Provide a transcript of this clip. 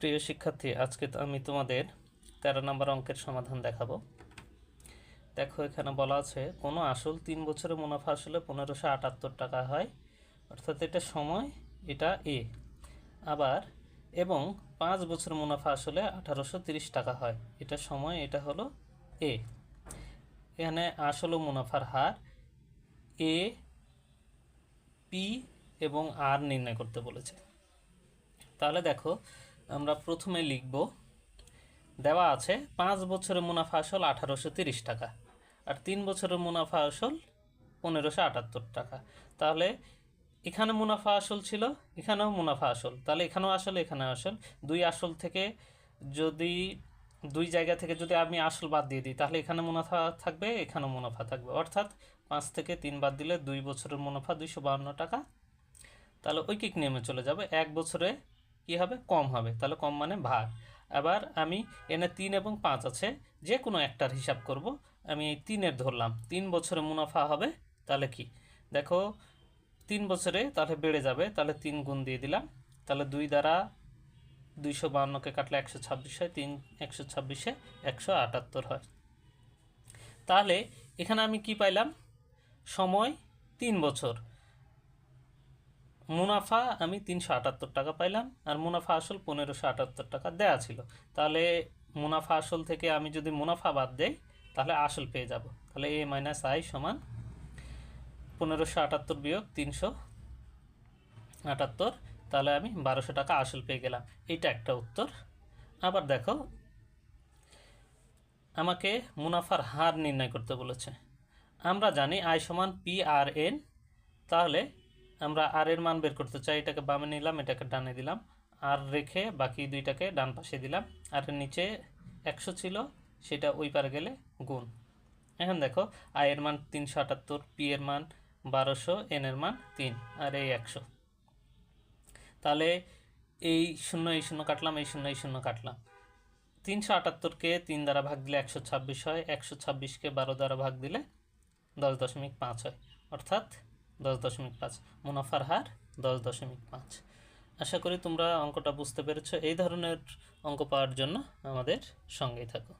প্রিয় শিক্ষার্থী, আজকে আমি তোমাদের তেরো নম্বর অঙ্কের সমাধান দেখাবো। দেখো, এখানে বলা আছে, কোনো আসল তিন বছরের মুনাফা আসলে পনেরোশো আটাত্তর টাকা হয়, অর্থাৎ এটা সময়, এটা এ। আবার, এবং পাঁচ বছর মুনাফা আসলে আঠারোশো তিরিশ টাকা হয়, এটা সময়, এটা হলো এ। এখানে আসল মুনাফার হার এ, পি এবং আর নির্ণয় করতে বলেছে। তাহলে দেখো আমরা প্রথমে লিখব, দেওয়া আছে পাঁচ বছরের মুনাফা আসল আঠারোশো তিরিশ টাকা আর তিন বছরের মুনাফা আসল পনেরোশো আটাত্তর টাকা। তাহলে এখানে মুনাফা আসল ছিল, এখানেও মুনাফা আসল। তাহলে এখানেও আসল এখানে আসল। দুই আসল থেকে যদি, দুই জায়গা থেকে যদি আমি আসল বাদ দিয়ে দিই, তাহলে এখানে মুনাফা থাকবে, এখানেও মুনাফা থাকবে। অর্থাৎ পাঁচ থেকে তিন বাদ দিলে দুই বছরের মুনাফা দুইশো বাহান্ন টাকা। তাহলে ঐকিক নিয়মে চলে যাবে, এক বছরে কি হবে? কম হবে। তাহলে কম মানে ভাগ আবার আমি এনে তিন এবং পাঁচ আছে যে কোনো একটার হিসাব করব। আমি এই তিনের ধরলাম। তিন বছরে মুনাফা হবে, তাহলে কি? দেখো, তিন বছরে তাহলে বেড়ে যাবে, তাহলে তিন গুণ দিয়ে দিলাম। তাহলে দুই দ্বারা দুইশো বাহান্নকে কাটলে একশো ছাব্বিশ হয়, তিন একশো ছাব্বিশে একশো আটাত্তর হয়। তাহলে এখানে আমি কি পাইলাম? সময় তিন বছর। মুনাফা, আমি তিনশো আটাত্তর টাকা পাইলাম, আর মুনাফা আসল পনেরোশো আটাত্তর টাকা দেয়া ছিল। তাহলে মুনাফা আসল থেকে আমি যদি মুনাফা বাদ দেই, তাহলে আসল পেয়ে যাব। তাহলে এ মাইনাস আই সমান পনেরোশো আটাত্তর বিয়োগ তিনশো আটাত্তর, তাহলে আমি বারোশো টাকা আসল পেয়ে গেলাম। এইটা একটা উত্তর। আবার দেখো, আমাকে মুনাফার হার নির্ণয় করতে বলেছে। আমরা জানি আই সমান পি আর এন, তাহলে আমরা আর এর মান বের করতে চাই, এটাকে বামে নিলাম, এটাকে ডানে দিলাম আর রেখে বাকি দুইটাকে ডান পাশে দিলাম আর নিচে একশো ছিল, সেটা ওই পারে গেলে গুণ। এখন দেখো আই এর মান তিনশো আটাত্তর পি এর মান বারোশো এন এর মান তিন, আর এই একশো। তাহলে এই শূন্য এই শূন্য কাটলাম, এই শূন্য এই শূন্য কাটলাম। তিনশো আটাত্তরকে তিন দ্বারা ভাগ দিলে একশো ছাব্বিশ হয়, একশো ছাব্বিশকে বারো দ্বারা ভাগ দিলে দশ দশমিক পাঁচ হয়। অর্থাৎ দশ দশমিক পাঁচ। মুনাফার হার দশ দশমিক পাঁচ। আশা করি তোমরা অঙ্কটা বুঝতে পেরেছ। এই ধরনের অঙ্ক পাওয়ার জন্য আমাদের সঙ্গেই থাকো।